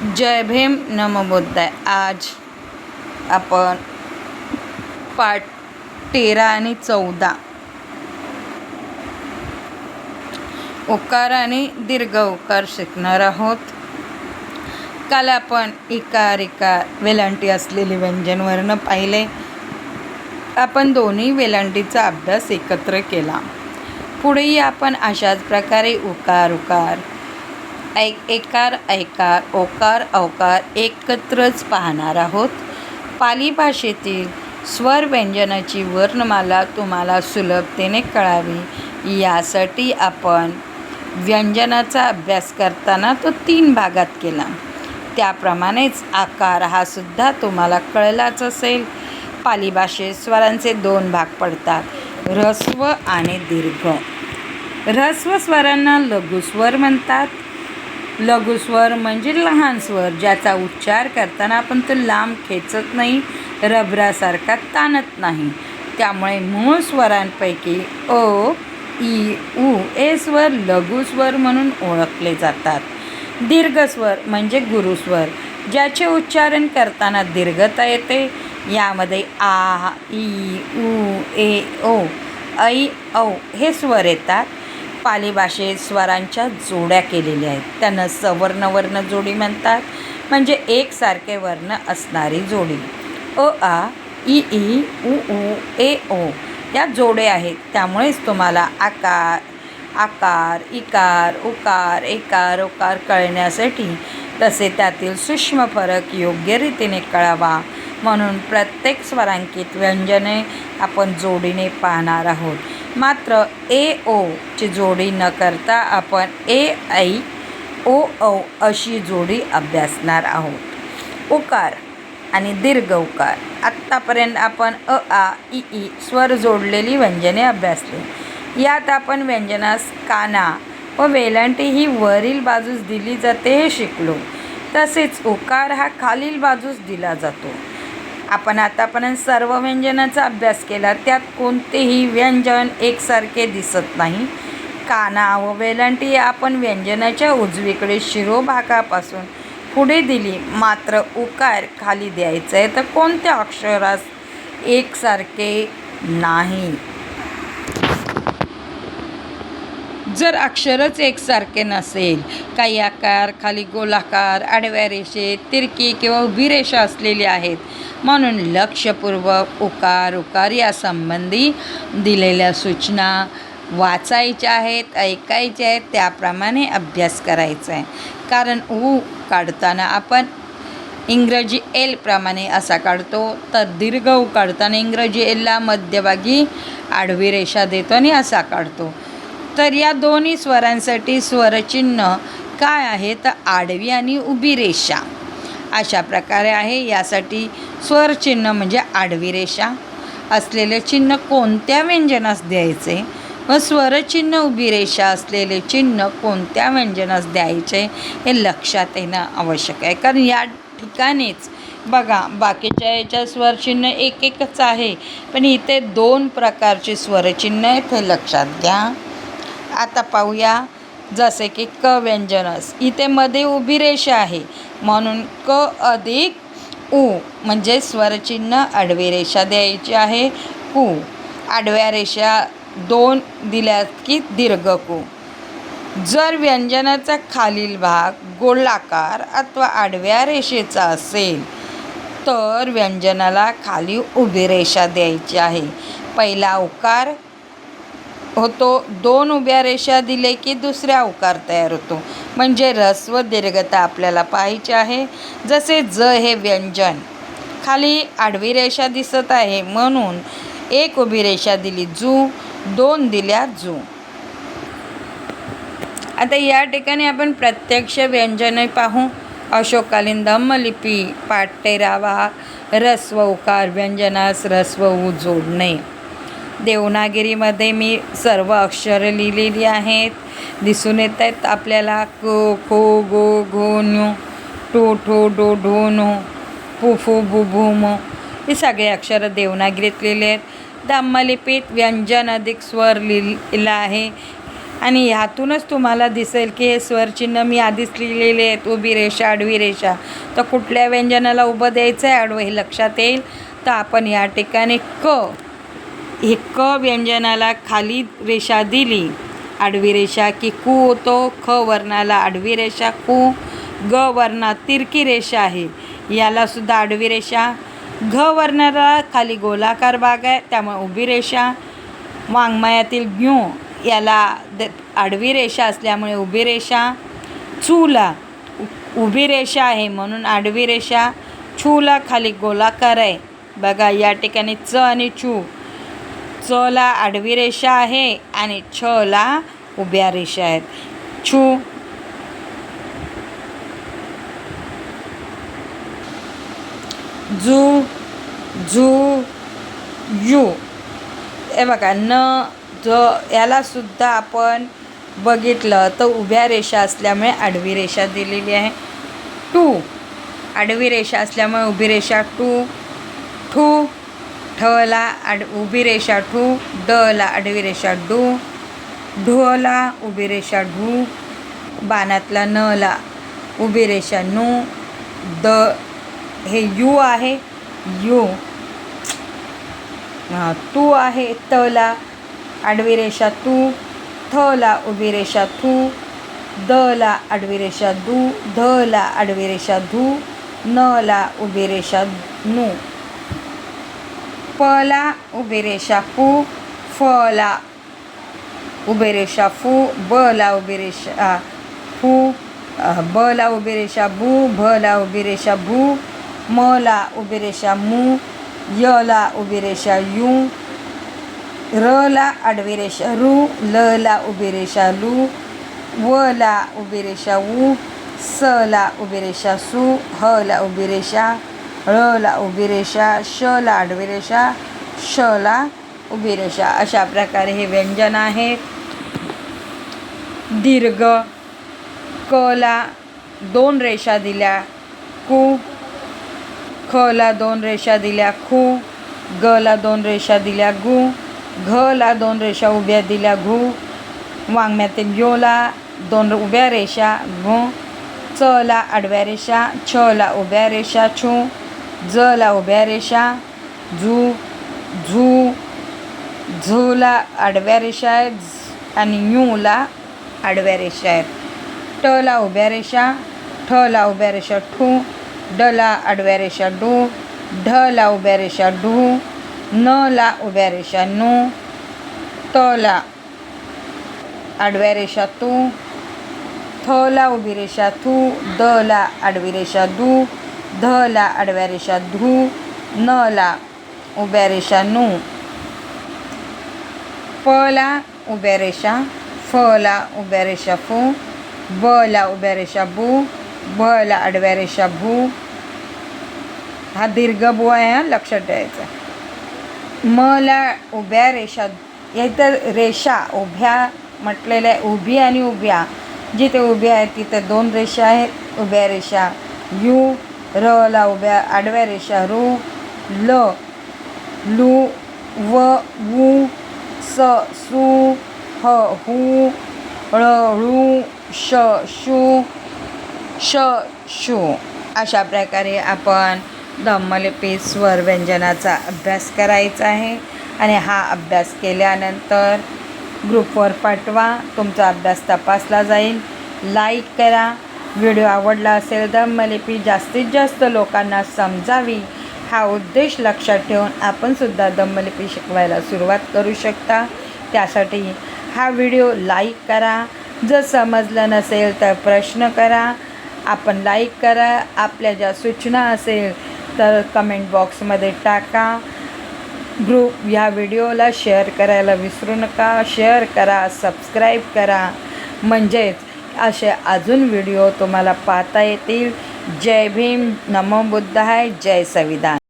जय भीम नमोबुद्धाय. आज आपण पाठ तेरा आणि चौदा. उकार आणि दीर्घ उकार शिकणार आहोत. काल आपण इकार इकार वेलांटी असलेली व्यंजनवर्ण पाहिले. आपण दोन्ही वेलांटीचा अभ्यास एकत्र केला. पुढेही आपण अशाच प्रकारे उकार उकार ऐक एकार ऐकार ओकार अवकार एकत्रच पाहणार आहोत. पाली भाषेतील स्वर व्यंजनाची वर्णमाला तुम्हाला सुलभतेने कळावी. यासाठी आपण व्यंजनाचा अभ्यास करताना तो तीन भागात केला. त्याप्रमाणेच आकार हा सुद्धा तुम्हाला कळलाच असेल. पाली भाषेत स्वरांचे दोन भाग पडतात ऱ्हस्व आणि दीर्घ. ह्रस्व स्वरांना लघुस्वर म्हणतात लघुस्वर म्हणजे लहान स्वर ज्याचा उच्चार करताना आपण तो लांब खेचत नाही रबरासारखा ताणत नाही. त्यामुळे मूळ स्वरांपैकी अ ई उ ए स्वर लघुस्वर म्हणून ओळखले जातात. दीर्घस्वर म्हणजे गुरुस्वर ज्याचे उच्चारण करताना दीर्घता येते. यामध्ये आ ई उ ए ओ ऐ औ हे स्वर येतात. पाली भाषेत स्वरांच्या जोड्या केलेल्या आहेत. त्यांना सवर्ण वर्ण जोडी म्हणतात. म्हणजे एकसारखे वर्ण असणारी जोडी. अ आ ई ई उ उ ए ओ या जोडे आहेत. त्यामुळेच तुम्हाला आकार आकार इकार उकार एकार उकार कळण्यासाठी तसे त्यातील सूक्ष्म फरक योग्य रीतीने कळावा. म्हणून प्रत्येक स्वरांकित व्यंजने आपण जोडीने पाहणार आहोत. मात्र ए ओ ची जोडी न करता आपण ए ऐ ओ औ अशी जोडी अभ्यासणार आहोत. उकार आणि दीर्घ उकार. आत्तापर्यंत आपण अ आ इ ई स्वर जोडलेली व्यंजने अभ्यासली. यात आपण व्यंजनास काना व वेलांटी ही वरील बाजूस दिली जाते हे शिकलो. तसेच उकार हा खालील बाजूस दिला जातो. आपण आतापर्यंत सर्व व्यंजनाचा अभ्यास केला त्यात कोणतेही व्यंजन एकसारखे दिसत नाही. काना व वेलांटी आपण व्यंजनाच्या उजवीकडे शिरोभागापासून पुढे दिली. मात्र उकार खाली द्यायचं आहे तर कोणत्या अक्षरास एकसारखे नाही? जर अक्षरच एकसारखे नसेल काही आकार खाली गोलाकार आडव्या रेषेत तिरकी किंवा उभी रेषा असलेली आहेत म्हणून लक्षपूर्वक उकार उकार यासंबंधी दिलेल्या सूचना वाचायच्या आहेत ऐकायच्या आहेत त्याप्रमाणे अभ्यास करायचा आहे. कारण ऊ काढताना आपण इंग्रजी एल प्रमाणे असा काढतो तर दीर्घ ऊ काढताना इंग्रजी एलला मध्यभागी आडवी रेषा देतो आणि असा काढतो. तर या दोन्ही स्वरांसाठी स्वरचिन्ह काय आहे? तर आडवी आणि उभी रेषा. अशा प्रकारे आहे. यासाठी स्वरचिन्ह म्हणजे आडवी रेषा. असलेले चिन्ह कोणत्या व्यंजनास द्यायचे? व स्वरचिन्ह उभी रेषा असलेले चिन्ह कोणत्या व्यंजनास द्यायचे? हे लक्षात येणं आवश्यक आहे. कारण या ठिकाणीच बघा बाकीच्या याच्या स्वरचिन्ह एक एकच आहे. पण इथे दोन प्रकारचे स्वरचिन्ह आहेत हे लक्षात घ्या. आता पाहूया. जसे की क व्यंजनस. इथे मध्ये उभी रेषा आहे. म्हणून क अधिक उ म्हणजे स्वरचिन्ह आडवी रेषा द्यायची आहे. कु आडव्या रेषा दोन दिल्यात की दीर्घ कु. जर व्यंजनाचा खालील भाग गोलाकार अथवा आडव्या रेषेचा असेल तर व्यंजनाला खाली उभी रेषा द्यायची आहे. पहिला उकार होतो. दोन उभ्या रेषा दिले की दुसऱ्या उकार तयार होतो. म्हणजे ऱ्हस्व व दीर्घता आपल्याला पाहायची आहे. जसे ज हे व्यंजन. खाली आडवी रेषा दिसत आहे. म्हणून एक उभी रेषा दिली जू दोन दिल्या जू. आता या ठिकाणी आपण प्रत्यक्ष व्यंजने पाहू. अशोककालीन धम्मलिपी पाठ तेरावा रस्व उकार व्यंजनास रस्व ऊ जोडणे. देवनागिरीमध्ये मी सर्व अक्षरं लिहिलेली आहेत. दिसून येत आहेत आपल्याला क खो गो घो न्यू टो ठो डो ढो नो फु फु भू भू म हे सगळे अक्षरं देवनागिरीत लिहिले आहेत. धम्मलिपीत व्यंजन अधिक स्वर लिहिला आहे. आणि ह्यातूनच तुम्हाला दिसेल की हे स्वरचिन्ह मी आधीच लिहिलेले आहेत. उभी रेषा आडवी रेषा. तर कुठल्या व्यंजनाला उभं द्यायचं आहे आडवं हे लक्षात येईल. तर आपण या ठिकाणी क. हे क व्यंजनाला खाली रेषा दिली. आडवी रेषा की कू होतो ख वर्णाला आडवी रेषा कू ग वर्णात तिरकी रेषा आहे. यालासुद्धा आडवी रेषा. घ वर्णाला खाली गोलाकार भाग आहे त्यामुळे उभी रेषा. वाङ्मयातील ग्यू याला द आडवी रेषा असल्यामुळे उभी रेषा. चूला उभी रेषा आहे म्हणून आडवी रेषा. छूला खाली गोलाकार आहे. बघा या ठिकाणी च आणि चू. चला आडवी रेषा आहे आणि छला उभ्या रेषा आहेत. छू. जू झू यू. हे बघा न ज यालासुद्धा आपण बघितलं तर उभ्या रेषा असल्यामुळे आडवी रेषा दिलेली आहे. टू. आडवी रेषा असल्यामुळे उभी रेषा टू. ठू. ठला आड उभी रेषा ठू डला आडवी रेषा डू ढोला उभी रेषा ढू बाणातला नला उभी रेषा नू द हे यू आहे यू. तू आहे तला आडवी रेषा तू थला उभी रेषा थू दला आडवी रेषा दू धला आडवी रेषा धू नला उभी रेषा नू. पला उभी रेषा पू फला उभी रेषा फू बला उभी रेषा फू अ, बला उभी रेषा बू भला उभी रेषा भू मला उभी रेषा मू यला उभी रेषा यू रला आडवी रेषा रू लला उभी रेषा लू वला उभी रेषा वू सला उभी रेषा सू हला उभी रेषा ळला उभी रेषा श ला आडवी रेषा श ला उभी रेषा. अशा प्रकारे हे व्यंजन आहेत दीर्घ क ला दोन रेषा दिल्या कू ला दोन रेषा दिल्या खू ला दोन रेषा दिल्या गू ला दोन रेषा उभ्या दिल्या घू वाङ्म्यातील योला दोन उभ्या रेषा घू ला आडव्या रेषा छ ला उभ्या रेषा छू जला उभ्या रेषा झू झू झूला आडव्या रेषा आहेत आणि यूला आडव्या रेषा आहेत ला उभ्या रेषा ठ ला उभ्या रेषा ठू ला आडव्या रेषा डू ढ ला उभ्या रेषा ढू ला उभ्या रेषा नू ला आडव्या रेषा तू थला उभी रेषा थू द ला आडवी रेषा दू ध ला आडव्या रेषा धू न ला उभ्या रेषा नू. प ला उभ्या रेषा फ ला उभ्या रेषा फू ला उभ्या रेषा बू ला आडव्या रेषा भू. हा दीर्घ बू आहे हा लक्षात ठेवायचा. म ला उभ्या रेषा इथं रेषा उभ्या म्हटलेल्या उभी आणि उभ्या. जिथे उभ्या आहेत तिथे दोन रेषा आहेत उभ्या रेषा यू र ला उभ्या आडव्या रेषा रू ल लू व वू स सू ह हू ळ ळू श शू श शू. अशा प्रकारे आपण धम्मलिपी स्वर व्यंजनाचा अभ्यास करायचा आहे आणि हा अभ्यास केल्यानंतर ग्रुपवर पाठवा. तुमचा अभ्यास तपासला जाईल. लाईक करा. व्हिडिओ आवडला असेल धम्मलिपी जास्तीत जास्त लोकांना समजावी. हा उद्देश लक्षात ठेवून आपणसुद्धा दमलिपी शिकवायला सुरुवात करू शकता. त्यासाठी हा व्हिडिओ लाईक करा. जर समजलं नसेल तर प्रश्न करा. आपण लाईक करा. आपल्या ज्या सूचना असेल तर कमेंट बॉक्समध्ये टाका. ग्रुप ह्या व्हिडिओला शेअर करायला विसरू नका. शेअर करा सबस्क्राईब करा. म्हणजेच असे अजून व्हिडिओ तुम्हाला पाहता येतील. जय भीम. नमो बुद्धाय. जय संविधान.